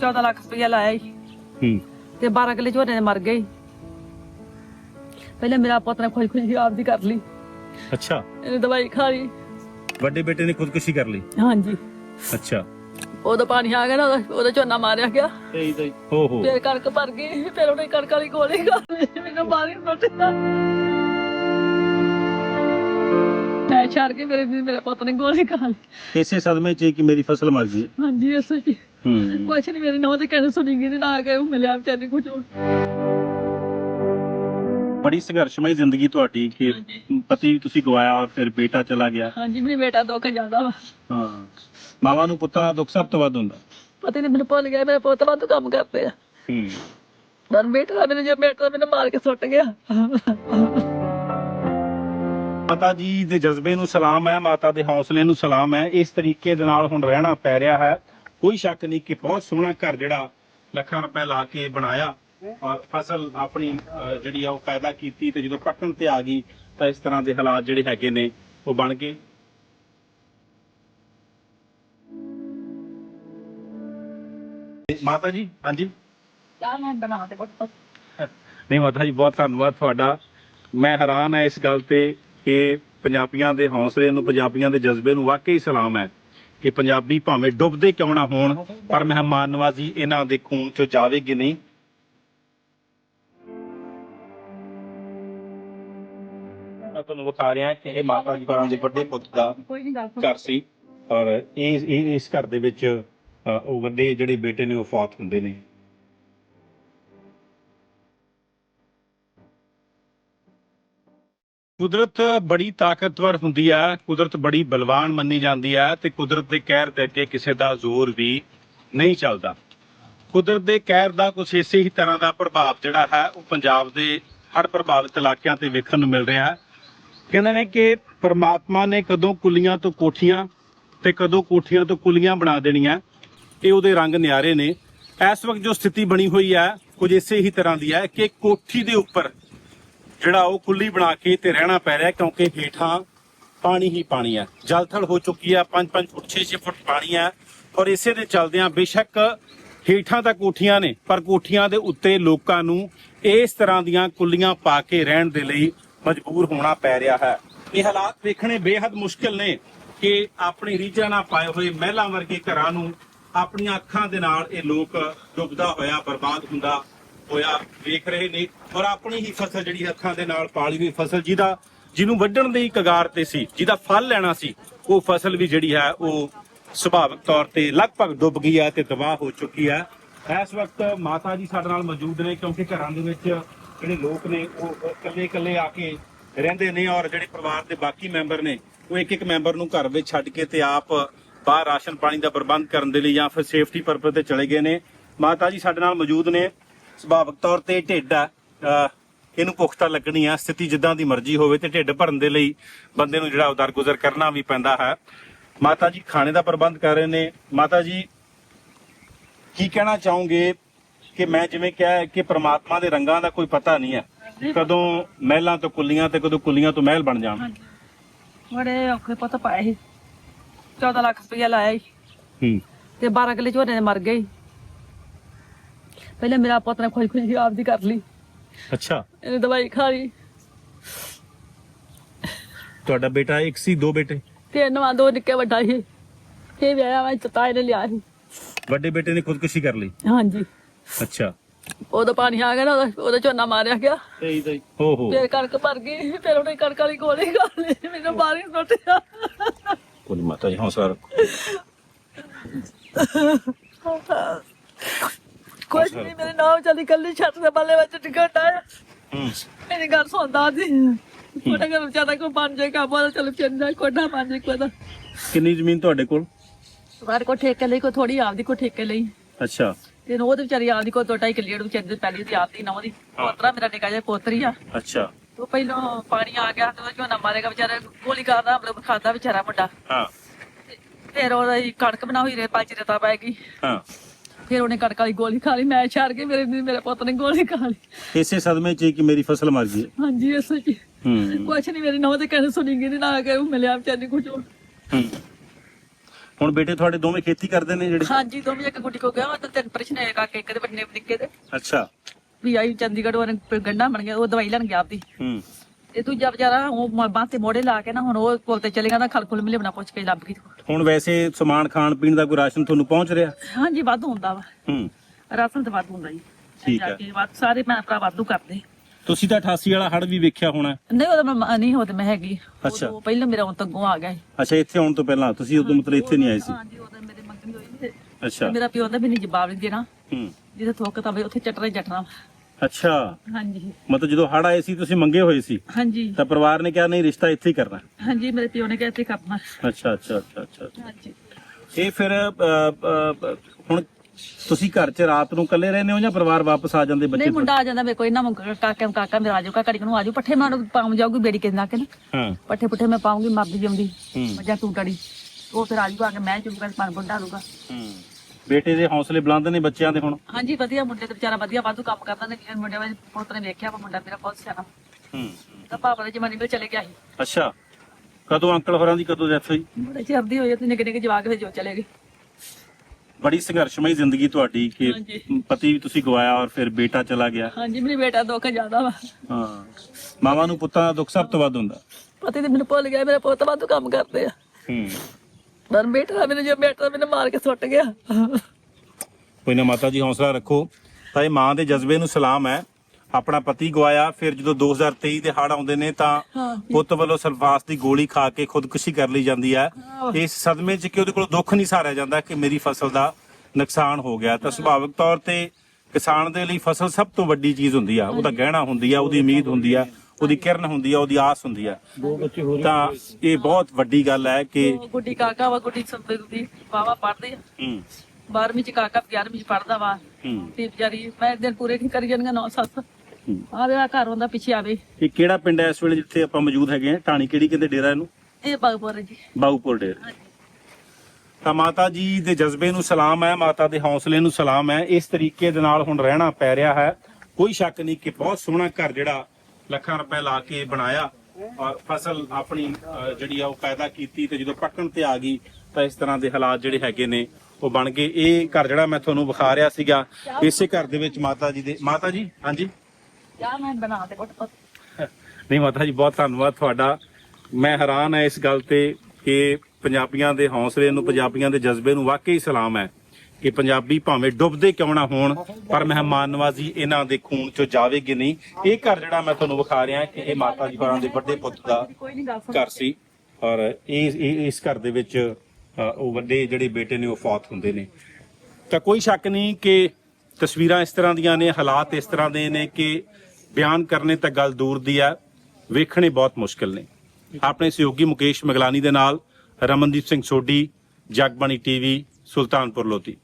14 ਲੱਖ ਰੁਪਇਆ ਲਾਇਆ ਸੀ। ਹੂੰ। ਤੇ 12 ਕਿੱਲੇ ਝੋਨੇ ਦੇ ਮਰ ਗਏ। ਪਹਿਲੇ ਮੇਰਾ ਪੁੱਤ ਨੇ ਖੁਦ ਖੁਦ ਆਪਦੀ ਕਰ ਲਈ। ਅੱਛਾ। ਇਹਨੇ ਦਵਾਈ ਖਾ ਲਈ। ਵੱਡੇ ਬੇਟੇ ਨੇ ਖੁਦਕੁਸ਼ੀ ਕਰ ਲਈ। ਹਾਂਜੀ। ਅੱਛਾ। ਉਹਦਾ ਪਾਣੀ ਆ ਗਿਆ ਨਾ ਉਹਦਾ- ਉਹਦਾ ਝੋਨਾ ਮਾਰਿਆ ਗਿਆ। ਹੋ ਹੋ। ਫਿਰ ਕਣਕ ਭਰ ਗਈ। ਫਿਰ ਉਹਨੇ ਕਣਕ ਵਾਲੀ ਗੋਲੀ ਖਾ ਲਈ। ਮੈਨੂੰ ਬਾਰੀ ਸੁੱਟਿਆ। ਮੈਂ ਛੱਡ ਕੇ ਮੇਰੇ ਮੇਰੇ ਪੁੱਤ ਨੇ ਗੋਲੀ ਖਾ ਲਈ। ਇਸੇ ਸਦਮੇ 'ਚ ਕਿ ਮੇਰੀ ਫਸਲ ਮਰ ਗਈ। ਹਾਂਜੀ ਇਸ ਜੀ ਹੂੰ। ਕੁਛ ਨਹੀਂ ਮੇਰੀ ਨੌਂ ਤੇ ਕਹਿਣ ਸੁਣੀ ਗਈ ਨੀ, ਨਾ ਕਿ ਮਿਲਿਆ ਵਿਚਾਰੀ ਕੁਝ ਬੜੀ ਸੰਘਰਸ਼ਮਈ ਜ਼ਿੰਦਗੀ ਤੁਹਾਡੀ ਕਿ ਪਤੀ ਤੁਸੀਂ ਗਵਾਇਆ ਫਿਰ ਬੇਟਾ ਚਲਾ ਗਿਆ। ਹਾਂਜੀ ਮੇਰੇ ਬੇਟਾ ਦੁੱਖ ਜਾਂਦਾ ਵਾ। ਹਾਂ। ਮਾਵਾਂ ਨੂੰ ਪੁੱਤਾਂ ਦਾ ਦੁੱਖ ਸਭ ਤੋਂ ਵੱਧ ਹੁੰਦਾ। ਪਤਾ ਨਹੀਂ ਮੈਨੂੰ ਭੁੱਲ ਗਿਆ ਮੇਰਾ ਪੁੱਤ ਵੱਧ ਕੰਮ ਕਰਦੇ ਆ ਹੂੰ। ਪਰ ਬੇਟਾ ਮੈਨੂੰ ਜੇ ਬੇਟਾ ਮੈਨੂੰ ਮਾਰ ਕੇ ਸੁੱਟ ਗਿਆ। ਮਾਤਾ ਜੀ ਦੇ ਜਜ਼ਬੇ ਨੂੰ ਸਲਾਮ ਹੈ ਮਾਤਾ ਦੇ ਹੌਸਲੇ ਨੂੰ ਸਲਾਮ ਹੈ। ਇਸ ਤਰੀਕੇ ਦੇ ਨਾਲ ਹੁਣ ਰਹਿਣਾ ਪੈ ਰਿਹਾ ਹੈ। ਕੋਈ ਸ਼ੱਕ ਨਹੀਂ ਕਿ ਬਹੁਤ ਸੋਹਣਾ ਘਰ ਜਿਹੜਾ ਲੱਖਾਂ ਰੁਪਏ ਲਾ ਕੇ ਬਣਾਇਆ ਔਰ ਫਸਲ ਆਪਣੀ ਅਹ, ਜਿਹੜੀ ਆ ਉਹ ਪੈਦਾ ਕੀਤੀ ਤੇ ਜਦੋਂ ਪੱਕਣ ਤੇ ਆ ਗਈ ਤਾਂ ਇਸ ਤਰ੍ਹਾਂ ਦੇ ਹਾਲਾਤ ਜਿਹੜੇ ਹੈਗੇ ਨੇ ਉਹ ਬਣ ਗਏ। ਮਾਤਾ ਜੀ ਹਾਂਜੀ? ਚਾਹ ਮੈਂ ਬਣਾ ਦੇ ਪੁੱਤ। ਨਹੀਂ ਮਾਤਾ ਜੀ ਬਹੁਤ ਧੰਨਵਾਦ ਤੁਹਾਡਾ। ਮੈਂ ਹੈਰਾਨ ਹਾਂ ਇਸ ਗੱਲ ਤੇ ਕਿ ਪੰਜਾਬੀਆਂ ਦੇ ਹੌਸਲੇ ਨੂੰ ਪੰਜਾਬੀਆਂ ਦੇ ਜਜ਼ਬੇ ਨੂੰ ਵਾਕਈ ਸਲਾਮ ਹੈ। ਕਿ ਪੰਜਾਬੀ ਭਾਵੇਂ ਡੁੱਬਦੇ ਕਿਉਂ ਨਾ ਹੋਣ ਪਰ ਮਹਿਮਾਨ ਨਵਾਜ਼ੀ ਇਹਨਾਂ ਦੇ ਖੂਨ ਚੋਂ ਜਾਵੇਗੀ ਨਹੀਂ। ਮੈਂ ਤੁਹਾਨੂੰ ਰਿਹਾ ਕਿ ਇਹ ਮਾਤਾ ਜੀ ਪਰਾਂ ਦੇ ਵੱਡੇ ਪੁੱਤ ਦਾ ਘਰ ਸੀ ਔਰ ਇਹ ਇਸ ਘਰ ਦੇ ਵਿੱਚ ਉਹ ਵੱਡੇ ਜਿਹੜੇ ਬੇਟੇ ਨੇ ਉਹ ਫੌਤ ਹੁੰਦੇ ਨੇ। ਕੁਦਰਤ ਬੜੀ ਤਾਕਤਵਰ ਹੁੰਦੀ ਹੈ ਕੁਦਰਤ ਬੜੀ ਬਲਵਾਨ ਮੰਨੀ ਜਾਂਦੀ ਹੈ ਤੇ ਕੁਦਰਤ ਦੇ ਕਹਿਰ ਦੇ ਅੱਗੇ ਕਿਸੇ ਦਾ ਜ਼ੋਰ ਵੀ ਨਹੀਂ ਚੱਲਦਾ। ਕੁਦਰਤ ਦੇ ਕਹਿਰ ਦਾ ਕੁਛ ਇਸੇ ਹੀ ਤਰ੍ਹਾਂ ਦਾ ਪ੍ਰਭਾਵ ਜਿਹੜਾ ਹੈ, ਉਹ ਪੰਜਾਬ ਦੇ ਹਰ ਪ੍ਰਭਾਵਿਤ ਇਲਾਕਿਆਂ ਤੇ ਵੇਖਣ ਨੂੰ ਮਿਲ ਰਿਹਾ ਕਹਿੰਦੇ ਨੇ ਕਿ ਪ੍ਰਮਾਤਮਾ ਨੇ ਕਦੋਂ ਕੁਲੀਆਂ ਤੋਂ ਕੋਠੀਆਂ ਤੇ ਕਦੋਂ ਕੋਠੀਆਂ ਤੋਂ ਕੁਲੀਆਂ ਬਣਾ ਦੇਣੀਆਂ, ਇਹ ਉਹਦੇ ਰੰਗ ਨਿਆਰੇ ਨੇ। ਇਸ ਵਕਤ ਜੋ ਸਥਿਤੀ ਬਣੀ ਹੋਈ ਹੈ ਕੁਝ ਇਸੇ ਹੀ ਤਰ੍ਹਾਂ ਦੀ ਹੈ ਕਿ ਕੋਠੀ ਦੇ ਉੱਪਰ ਜਿਹੜਾ ਉਹ ਕੁੱਲੀ ਬਣਾ ਕੇ ਤੇ ਰਹਿਣਾ ਪੈ ਰਿਹਾ ਕਿਉਂਕਿ ਹੇਠਾਂ ਪਾਣੀ ਹੀ ਪਾਣੀ ਹੈ। ਜਲਥਲ ਹੋ ਚੁੱਕੀ ਹੈ 5-5 ਫੁੱਟ 6-6 ਫੁੱਟ ਪਾਣੀ ਹੈ ਔਰ ਇਸੇ ਦੇ ਚੱਲਦਿਆਂ ਬੇਸ਼ੱਕ ਹੇਠਾਂ ਤਾਂ ਕੋਠੀਆਂ ਨੇ, ਪਰ ਕੋਠੀਆਂ ਦੇ ਉੱਤੇ ਲੋਕਾਂ ਨੂੰ ਇਸ ਤਰ੍ਹਾਂ ਦੀਆਂ ਕੁੱਲੀਆਂ ਪਾ ਕੇ ਰਹਿਣ ਦੇ ਲਈ ਮਜਬੂਰ ਹੋਣਾ ਪੈ ਰਿਹਾ ਹੈ। ਇਹ ਹਾਲਾਤ ਵੇਖਣੇ ਬੇहद ਮੁਸ਼ਕਲ ਨੇ ਕਿ ਆਪਣੀ ਰੀਝਾਂ ਨਾਲ ਪਾਏ ਹੋਏ ਮਹਿਲਾਂ ਵਰਗੇ ਘਰਾਂ ਨੂੰ ਆਪਣੀਆਂ ਅੱਖਾਂ ਦੇ ਨਾਲ ਇਹ ਲੋਕ ਡੁੱਬਦਾ ਹੋਇਆ, ਬਰਬਾਦ ਹੁੰਦਾ ਹੋਇਆ, ਵੇਖ ਰਹੇ ਨੇ ਔਰ ਆਪਣੀ ਹੀ ਫਸਲ ਜਿਹੜੀ ਅੱਖਾਂ ਦੇ ਨਾਲ ਪਾਲੀ ਹੋਈ ਫਸਲ, ਜਿਹਦਾ ਜਿਹਨੂੰ ਵੱਢਣ ਦੀ ਕਗਾਰ ਤੇ ਸੀ, ਜਿਹਦਾ ਫਲ ਲੈਣਾ ਸੀ, ਉਹ ਫਸਲ ਵੀ ਜਿਹੜੀ ਹੈ, ਉਹ ਸੁਭਾਵਿਕ ਤੌਰ ਤੇ ਲਗਭਗ ਡੁੱਬ ਗਈ ਹੈ ਤੇ ਤਬਾਹ ਹੋ ਚੁੱਕੀ ਹੈ। ਇਸ ਵਕਤ ਮਾਤਾ ਜੀ ਸਾਡੇ ਨਾਲ ਮੌਜੂਦ ਨੇ, ਕਿਉਂਕਿ ਘਰਾਂ ਦੇ ਵਿੱਚ ਜਿਹੜੇ ਲੋਕ ਨੇ, ਉਹ ਇਕੱਲੇ ਇਕੱਲੇ ਆ ਕੇ ਰਹਿੰਦੇ ਨੇ ਔਰ ਜਿਹੜੇ ਪਰਿਵਾਰ ਦੇ ਬਾਕੀ ਮੈਂਬਰ ਨੇ, ਉਹ ਇੱਕ ਇੱਕ ਮੈਂਬਰ ਨੂੰ ਘਰ ਵਿੱਚ ਛੱਡ ਕੇ ਤੇ ਆਪ ਬਾਹਰ ਰਾਸ਼ਨ ਪਾਣੀ ਦਾ ਪ੍ਰਬੰਧ ਕਰਨ ਦੇ ਲਈ ਜਾਂ ਫਿਰ ਸੇਫਟੀ ਪਰਪਸ ਤੇ ਚਲੇ ਗਏ ਨੇ। ਮਾਤਾ ਜੀ ਸਾਡੇ ਨਾਲ ਮੌਜੂਦ ਨੇ। ਸੁਭਾਵਿਕ ਤੌਰ ਤੇ ਢਿੱਡ ਆ ਇਹਨੂੰ ਪੁਖਤਾ ਲੱਗਣੀ ਆ ਸਥਿਤੀ ਜਿੱਦਾਂ ਦੀ ਮਰਜ਼ੀ ਹੋਵੇ ਤੇ ਢਿੱਡ ਭਰਨ ਦੇ ਲਈ ਬੰਦੇ ਨੂੰ ਜਿਹੜਾ ਉਦਰ ਗੁਜ਼ਰ ਕਰਨਾ ਵੀ ਪੈਂਦਾ ਹੈ। ਮਾਤਾ ਜੀ ਖਾਣੇ ਦਾ ਪ੍ਰਬੰਧ ਕਰ ਰਹੇ ਨੇ। ਮਾਤਾ ਜੀ ਕੀ ਕਹਿਣਾ ਚਾਹੋਗੇ ਕਿ ਮੈਂ ਜਿਵੇਂ ਕਿਹਾ ਕਿ ਪ੍ਰਮਾਤਮਾ ਦੇ ਰੰਗਾਂ ਦਾ ਕੋਈ ਪਤਾ ਨਹੀਂ ਹੈ ਕਦੋਂ ਮਹਿਲਾਂ ਤੋਂ ਕੁੱਲੀਆਂ ਤੇ ਕਦੋਂ ਕੁੱਲੀਆਂ ਤੋਂ ਮਹਿਲ ਬਣ ਜਾਣ? ਬੜੇ ਔਖੇ ਪੁੱਤ ਪਾਏ ਸੀ। 14 ਲੱਖ ਰੁਪਇਆ ਲਾਇਆ ਹੂੰ। ਤੇ 12 ਕਿੱਲੇ ਝੋਨੇ ਦੇ ਮਰ ਗਏ ਪਹਿਲੇ ਮੇਰਾ ਪੁੱਤ ਨੇ ਖੁਦ ਖੁਦ ਆਪਦੀ ਕਰ ਲਈ। ਅੱਛਾ। ਇਹਨੇ ਦਵਾਈ ਖਾ ਲਈ। ਤੁਹਾਡਾ ਬੇਟਾ ਇੱਕ ਸੀ ਦੋ ਬੇਟੇ? ਤੇ ਨਵਾਂ ਦੋ ਨਿੱਕੇ ਵੱਡਾ ਸੀ। ਇਹ ਵਿਆਹ ਮੈਂ ਚਤਾ ਇਹਨੇ ਲਿਆ ਸੀ। ਵੱਡੇ ਬੇਟੇ ਨੇ ਖੁਦਕੁਸ਼ੀ ਕਰ ਲਈ? ਹਾਂਜੀ। ਅੱਛਾ। ਉਹਦਾ ਪਾਣੀ ਆ ਗਿਆ ਨਾ ਉਹਦਾ- ਉਹਦਾ ਝੋਨਾ ਮਾਰਿਆ ਗਿਆ। ਹੋ। ਹੋ ਫਿਰ ਕਣਕ ਭਰ ਗਈ ਫਿਰ ਉਹਨੇ ਕਣਕ ਵਾਲੀ ਗੋਲੀ ਖਾ ਲਈ ਮੈਨੂੰ ਬਾਰੀ ਸੁੱਟਿਆ। ਕੋਈ ਨੀ ਮਾਤਾ ਜੀ ਹੌਸਲਾ ਰੱਖੋ। ਕੁਛ ਨਹੀਂ ਮੇਰੇ ਨਾਲ ਚੱਲੀ ਕੱਲੀ ਛੱਤ ਦੇ ਬੱਲੇ ਵਿੱਚ ਟਿਕਟ ਆਇਆ ਹੂੰ। ਮੇਰੀ ਗੱਲ ਸੁਣਦਾ ਸੀ ਉਹਨੇ ਕਿ ਵਿਚਾਰਾ ਕੋ ਬਣ ਜਾਏਗਾ ਬੋਲ ਚਲ ਚੰਦਾ ਕੋਡਾ ਬਣ ਜਾਏ ਕੋਦਾ ਕਿੰਨੀ ਜ਼ਮੀਨ ਤੁਹਾਡੇ ਕੋਲ? ਬਾਹਰ ਕੋ ਠੇਕੇ ਲਈ ਕੋ ਥੋੜੀ ਆਪਦੀ ਕੋ ਠੇਕੇ ਲਈ। ਅੱਛਾ। ਤੇ ਉਹਦੇ ਵਿਚਾਰੀ ਆਪਦੀ ਕੋ ਦੋ ਢਾਈ ਕਿੱਲੇ ਵਿਚਾਰੀ ਦੀ ਪਹਿਲੀ ਤੇ ਆਪਦੀ ਨਾ ਉਹਦੀ ਪੋਤਰਾ ਮੇਰਾ ਨਿਕਾ ਜਿਹਾ ਪੋਤਰੀ ਆ। ਅੱਛਾ। ਉਹ ਪਹਿਲਾਂ ਪਾਣੀ ਆ ਗਿਆ ਤੇ ਉਹ ਝੋਨਾ ਮਾਰੇਗਾ ਵਿਚਾਰਾ। ਗੋਲੀ ਕਰਦਾ ਮਤਲਬ ਖਾਦਾ ਵਿਚਾਰਾ ਮੁੰਡਾ। ਹਾਂ। ਫਿਰ ਉਹਦਾ ਕਣਕ ਬਣਾ ਹੋਈ ਰੇ ਪੰਜ ਰਤਾ ਪੈ ਗਈ। ਹਾਂ। ਫਿਰ ਉਹਨੇ ਕਣਕ ਵਾਲੀ ਗੋਲੀ ਖਾ ਲਈ ਮੈਂ ਛੱਡ ਕੇ ਮੇਰੇ ਮੇਰੇ ਪੁੱਤ ਨੇ ਗੋਲੀ ਖਾ ਲਈ। ਇਸੇ ਸਦਮੇ 'ਚ ਹੀ ਕਿ ਮੇਰੀ ਫਸਲ ਮਰ ਗਈ। ਹਾਂਜੀ ਇਸ ਹੂੰ। ਕੁਛ ਨਹੀਂ ਮੇਰੀ ਨੌਂ ਤੇ ਕਹਿਣ ਸੁਣੀ ਗਈ ਨੀ, ਨਾ ਕਿ ਉਹ ਮਿਲਿਆ ਵਿਚਾਰੀ ਕੁਝ ਹੂੰ। ਹੁਣ ਬੇਟੇ ਤੁਹਾਡੇ ਦੋਵੇਂ ਖੇਤੀ ਕਰਦੇ ਨੇ ਜਿਹੜੇ? ਹਾਂਜੀ ਦੋਵੇਂ ਇੱਕ ਗੁੱਡੀ ਕੋ ਗਿਆ ਉਹ ਤਾਂ ਤਿੰਨ ਪ੍ਰਸ਼ਨ ਹੈ ਕਾਕੇ ਇੱਕ ਦੇ ਵੱਡੇ ਨਿੱਕੇ ਦੇ ਅੱਛਾ। ਵੀ ਆਈ ਚੰਡੀਗੜ੍ਹ ਉਹਨੇ ਗੰਡਾ ਬਣ ਗਿਆ ਉਹ ਦਵਾਈ ਲੈਣ ਗਿਆ ਆਪਦੀ। ਹੂੰ। ਇਹ ਦੂਜਾ ਵਿਚਾਰਾ ਉਹ ਮ- ਬਾਂਹ ਤੇ ਮੋੜੇ ਲਾ ਕੇ ਨਾ ਹੁਣ ਉਹ ਕੋਲ ਤੇ ਚਲੇ ਗਿਆ ਨਾ ਖਲਖੁਲ ਮਿਲੇ ਬਣਾ ਪੁੱਛ ਕੇ ਲੱਭ ਗਈ ਹੁਣ ਵੈਸੇ ਸਮਾਨ ਖਾਣ ਪੀਣ ਦਾ ਕੋਈ ਰਾਸ਼ਨ ਤੁਹਾਨੂੰ ਪਹੁੰਚ ਰਿਹਾ? ਹਾਂਜੀ ਵਾਧੂ ਹੁੰਦਾ ਵਾ। ਹੂੰ। ਰਾਸ਼ਨ ਤੇ ਵਾਧੂ ਹੁੰਦਾ ਜੀ। ਠੀਕ ਜਾ ਹੈ। ਕੇ ਵਾਧੂ- ਸਾਰੇ ਭੈਣ ਭਰਾ ਵਾਧੂ ਕਰਦੇ। ਤੁਸੀਂ ਤਾਂ 88 ਵਾਲਾ ਹੜ ਵੀ ਵੇਖਿਆ ਹੋਣਾ। ਨਹੀਂ ਉਹਦਾ ਮੈਂ ਨਹੀਂ ਉਹਦੇ ਮੈਂ ਹੈਗੀ। ਅੱਛਾ। ਉਦੋਂ ਪਹਿਲਾਂ ਮੇਰਾ ਉਹ ਤੱਗੋਂ ਆ ਗਿਆ ਸੀ। ਅੱਛਾ ਇੱਥੇ ਆਉਣ ਤੋਂ ਪਹਿਲਾਂ ਤੁਸੀਂ ਉਦੋਂ ਮਤਲਬ ਇੱਥੇ ਨਹੀਂ ਆਏ ਸੀ? ਹਾਂਜੀ ਉਹਦੇ ਮੇਰੇ ਮੰਗਣੀ ਹੋਈ ਸੀ। ਤੇ ਅੱਛਾ ਮੇਰਾ ਪਿਓ ਦਾ ਵੀ ਨਹੀਂ ਜਵਾਬ ਨਹੀਂ ਦੇਣਾ। ਹੂੰ। ਜਿੱਥੇ ਥੋਕ ਤਾਂ ਬਈ ਉੱਥੇ ਚਟਣਾ ਹੀ ਚਟਣਾ ਅੱਛਾ। ਹਾਂਜੀ। ਮਤਲਬ ਜਦੋਂ ਹੜ ਆਏ ਸੀ ਤੁਸੀਂ ਮੰਗੇ ਹੋਏ ਸੀ? ਹਾਂਜੀ। ਤਾਂ ਪਰਿਵਾਰ ਨੇ ਕਿਹਾ ਨਹੀਂ ਰਿਸ਼ਤਾ ਇੱਥੇ ਹੀ ਕਰਨਾ। ਹਾਂਜੀ ਮੇਰੇ ਪਿਓ ਨੇ ਕਿਹਾ ਇੱਥੇ ਕਰਨਾ। ਅੱਛਾ ਅੱਛਾ ਅੱਛਾ ਅੱਛਾ ਹਾਂਜੀ। ਇਹ ਫਿਰ ਅ, ਅ, ਅ, ਹੁਣ ਤੁਸੀਂ ਘਰ 'ਚ ਰਾਤ ਨੂੰ ਇਕੱਲੇ ਰਹਿੰਦੇ ਹੋ ਜਾਂ ਪਰਿਵਾਰ ਵਾਪਸ ਆ ਜਾਂਦੇ ਬੱਚੇ ਨਹੀਂ ਮੁੰਡਾ ਆ ਜਾਂਦਾ ਮੇਰੇ ਕੋਈ ਨਾ ਕਾਕਾ ਕਾਕਾ ਮੇਰਾ ਆਜੋ ਕਾਕਾ ਨੂੰ ਆਜੋ ਪੱਠੇ ਮਾਰ ਪਾਉਂ ਜਾਊਗੀ ਬੇੜੀ ਕਿਸ ਨਾ ਕਿ ਨਾ। ਹਾਂ। ਪੱਠੇ ਪੁੱਠੇ ਮੈਂ ਪਾਉਂਗੀ ਮਰਦੀ ਜਿਉਂਦੀ। ਹੂੰ। ਮੱਝਾਂ ਟੂਟੜੀ ਉਹ ਫਿਰ ਆਜੂ ਆ ਕੇ ਮੈਂ ਚੁੱਕਾ ਪਾਣ ਬੁੱਢਾ ਲੂਗਾ ਹੂੰ। ਬੇਟੇ ਦੇ ਹੌਸਲੇ ਬੁਲੰਦ ਨੇ ਬੱਚਿਆਂ ਦੇ ਹੁਣ। ਹਾਂਜੀ ਵਧੀਆ ਮੁੰਡੇ ਤੇ ਵਿਚਾਰਾ ਵਧੀਆ ਵਾਧੂ ਕੰਮ ਕਰਦਾ ਨੇ। ਮੁੰਡੇ ਵਿੱਚ ਪੁੱਤ ਨੇ ਵੇਖਿਆ ਵਾ ਮੁੰਡਾ ਮੇਰਾ ਬਹੁਤ ਸਿਆਣਾ। ਹੂੰ ਤਾਂ ਪਾਪਾ ਦੇ ਜਮਾਨੇ ਵਿੱਚ ਚਲੇ ਗਿਆ ਸੀ। ਅੱਛਾ। ਕਦੋਂ ਅੰਕਲ ਹੋਰਾਂ ਦੀ ਕਦੋਂ ਡੈਥ ਹੋਈ? ਬੜੇ ਚਿਰਦੀ ਹੋਈ ਤੇ ਨਿੱਕੇ ਨਿੱਕੇ ਜਵਾਕ ਵਿੱਚ ਜੋ ਚਲੇ ਗਏ। ਬੜੀ ਸੰਘਰਸ਼ਮਈ ਜ਼ਿੰਦਗੀ ਤੁਹਾਡੀ ਕਿ ਹਾਂਜੀ। ਪਤੀ ਵੀ ਤੁਸੀਂ ਗਵਾਇਆ ਔਰ ਫਿਰ ਬੇਟਾ ਚਲਾ ਗਿਆ। ਹਾਂਜੀ ਮੇਰੇ ਬੇਟਾ ਦੁੱਖ ਜ਼ਿਆਦਾ ਵਾ। ਹਾਂ। ਮਾਵਾਂ ਨੂੰ ਪੁੱਤਾਂ ਦਾ ਦੁੱਖ ਸਭ ਤੋਂ ਵੱਧ ਹੁੰਦਾ। ਪਤੀ ਤੇ ਮੈਨੂੰ ਭੁੱਲ ਗਿਆ ਮੇਰਾ ਪੁੱਤ ਵਾਧੂ ਕੰਮ ਕਰਦੇ ਆ। ਹੂੰ। ਪਰ ਬੇਟਾ ਮੈਨੂੰ ਜੋ ਬੇਟਾ ਮੈਨੂੰ ਮਾਰ ਕੇ ਸੁੱਟ ਗਿਆ। ਕੋਈ ਨਾ ਮਾਤਾ ਜੀ ਹੌਸਲਾ ਰੱਖੋ। ਤਾਂ ਇਹ ਮਾਂ ਦੇ ਜਜ਼ਬੇ ਨੂੰ ਸਲਾਮ ਹੈ। ਆਪਣਾ ਪਤੀ ਗਵਾਇਆ ਫਿਰ ਜਦੋਂ 2023 ਦੇ ਹੜ੍ਹ ਆਉਂਦੇ ਨੇ ਤਾਂ ਪੁੱਤ ਵੱਲੋਂ ਸਲਫਾਸ ਦੀ ਗੋਲੀ ਖਾ ਕੇ ਖੁਦਕੁਸ਼ੀ ਕਰ ਲਈ ਜਾਂਦੀ ਹੈ। ਇਸ ਸਦਮੇ 'ਚ ਕਿ ਉਹਦੇ ਕੋਲ ਦੁੱਖ ਨਹੀਂ ਸਾਰਿਆ ਜਾਂਦਾ ਕਿ ਮੇਰੀ ਫਸਲ ਦਾ ਨੁਕਸਾਨ ਹੋ ਗਿਆ। ਤਾਂ ਸੁਭਾਵਿਕ ਤੌਰ ਤੇ ਕਿਸਾਨ ਦੇ ਲਈ ਫਸਲ ਸਭ ਤੋਂ ਵੱਡੀ ਚੀਜ਼ ਹੁੰਦੀ ਆ। ਉਹਦਾ ਗਹਿਣਾ ਹੁੰਦੀ ਆ ਉਹਦੀ ਉਮੀਦ ਹੁੰਦੀ ਆ। ਉਹਦੀ ਕਿਰਨ ਹੁੰਦੀ ਆ ਉਹਦੀ ਆਸ ਹੁੰਦੀ ਆ। ਤਾਂ ਇਹ ਬਹੁਤ ਵੱਡੀ ਗੱਲ ਹੈ ਕਿ ਉਹ ਗੁੱਡੀ ਕਾਕਾ ਵਾ ਗੁੱਡੀ ਸੰਤੇ ਦੀ ਵਾਵਾ ਪੜਦੀ ਆ। ਹੂੰ। 12ਵੀਂ ਚ ਕਾਕਾ 11ਵੀਂ ਚ ਪੜਦਾ ਵਾ। ਹੂੰ। ਤੇ ਵਿਚਾਰੀ ਮੈਂ ਦਿਨ ਪੂਰੇ ਨਹੀਂ ਕਰੀ ਜਾਂਦੀਆਂ ਨੌ ਸੱਸ ਹੂੰ। ਆਵੇ ਆ ਘਰ ਹੁੰਦਾ ਪਿੱਛੇ ਆਵੇ। ਇਹ ਕਿਹੜਾ ਪਿੰਡ ਹੈ ਇਸ ਵੇਲੇ ਜਿੱਥੇ ਆਪਾਂ ਮੌਜੂਦ ਹੈਗੇ ਆ ਟਾਣੀ ਕਿਹੜੀ ਕਹਿੰਦੇ ਡੇਰਾ ਇਹਨੂੰ? ਇਹ ਬਾਗਪੁਰ ਜੀ। ਬਾਊਪੁਰ ਡੇਰਾ। ਤਾਂ ਮਾਤਾ ਜੀ ਦੇ ਜਜ਼ਬੇ ਨੂੰ ਸਲਾਮ ਹੈ ਮਾਤਾ ਦੇ ਹੌਸਲੇ ਨੂੰ ਸਲਾਮ ਹੈ। ਇਸ ਤਰੀਕੇ ਦੇ ਨਾਲ ਹੁਣ ਰਹਿਣਾ ਪੈ ਰਿਹਾ ਹੈ। ਕੋਈ ਸ਼ੱਕ ਨਹੀਂ ਕਿ ਬਹੁਤ ਸੋਹਣਾ ਘਰ ਜਿਹੜਾ ਲੱਖਾਂ ਰੁਪਏ ਲਾ ਕੇ ਬਣਾਇਆ। ਔਰ ਫਸਲ ਆਪਣੀ ਅਹ, ਜਿਹੜੀ ਆ ਉਹ ਪੈਦਾ ਕੀਤੀ ਤੇ ਜਦੋਂ ਪੱਕਣ ਤੇ ਆ ਗਈ ਤਾਂ ਇਸ ਤਰ੍ਹਾਂ ਦੇ ਹਾਲਾਤ ਜਿਹੜੇ ਹੈਗੇ ਨੇ ਉਹ ਬਣ ਗਏ। ਇਹ ਘਰ ਜਿਹੜਾ ਮੈਂ ਤੁਹਾਨੂੰ ਵਿਖਾ ਰਿਹਾ ਸੀਗਾ ਇਸੇ ਘਰ ਦੇ ਵਿੱਚ ਮਾਤਾ ਜੀ ਦੇ ਮਾਤਾ ਜੀ ਹਾਂਜੀ? ਚਾਹ ਮੈਂ ਬਣਾ ਤੇ ਕੁੱਟ ਪੁੱਤ। ਨਹੀਂ ਮਾਤਾ ਜੀ ਬਹੁਤ ਧੰਨਵਾਦ ਤੁਹਾਡਾ। ਮੈਂ ਹੈਰਾਨ ਹਾਂ ਇਸ ਗੱਲ ਤੇ ਕਿ ਪੰਜਾਬੀਆਂ ਦੇ ਹੌਸਲੇ ਨੂੰ ਪੰਜਾਬੀਆਂ ਦੇ ਜਜ਼ਬੇ ਨੂੰ ਵਾਕਈ ਸਲਾਮ ਹੈ। ਕਿ ਪੰਜਾਬੀ ਭਾਵੇਂ ਡੁੱਬਦੇ ਕਿਉਂ ਨਾ ਹੋਣ, ਪਰ ਮਹਿਮਾਨ ਨਵਾਜ਼ੀ ਇਹਨਾਂ ਦੇ ਖੂਨ ਚੋਂ ਜਾਵੇਗੀ ਨਹੀਂ। ਇਹ ਘਰ ਜਿਹੜਾ ਮੈਂ ਤੁਹਾਨੂੰ ਵਿਖਾ ਰਿਹਾ ਕਿ ਇਹ ਮਾਤਾ ਜੀ ਹੋਰਾਂ ਦੇ ਵੱਡੇ ਪੁੱਤ ਦਾ ਘਰ ਸੀ। ਔਰ ਇਹ ਇਹ- ਇਸ ਘਰ ਦੇ ਵਿੱਚ ਉਹ ਵੱਡੇ ਜਿਹੜੇ ਬੇਟੇ ਨੇ ਉਹ ਫੌਤ ਹੁੰਦੇ ਨੇ। ਤਾਂ ਕੋਈ ਸ਼ੱਕ ਨਹੀਂ ਕਿ ਤਸਵੀਰਾਂ ਇਸ ਤਰ੍ਹਾਂ ਦੀਆਂ ਨੇ, ਹਾਲਾਤ ਇਸ ਤਰ੍ਹਾਂ ਦੇ ਨੇ ਕਿ ਬਿਆਨ ਕਰਨੇ ਤਾਂ ਗੱਲ ਦੂਰ ਦੀ ਹੈ ਵੇਖਣੇ ਬਹੁਤ ਮੁਸ਼ਕਲ ਨੇ। ਆਪਣੇ ਸਹਿਯੋਗੀ ਮੁਕੇਸ਼ ਮਗਲਾਨੀ ਦੇ ਨਾਲ ਰਮਨਦੀਪ ਸਿੰਘ ਸੋਢੀ, ਜਗਬਾਣੀ ਟੀਵੀ, ਸੁਲਤਾਨਪੁਰ ਲੋਧੀ।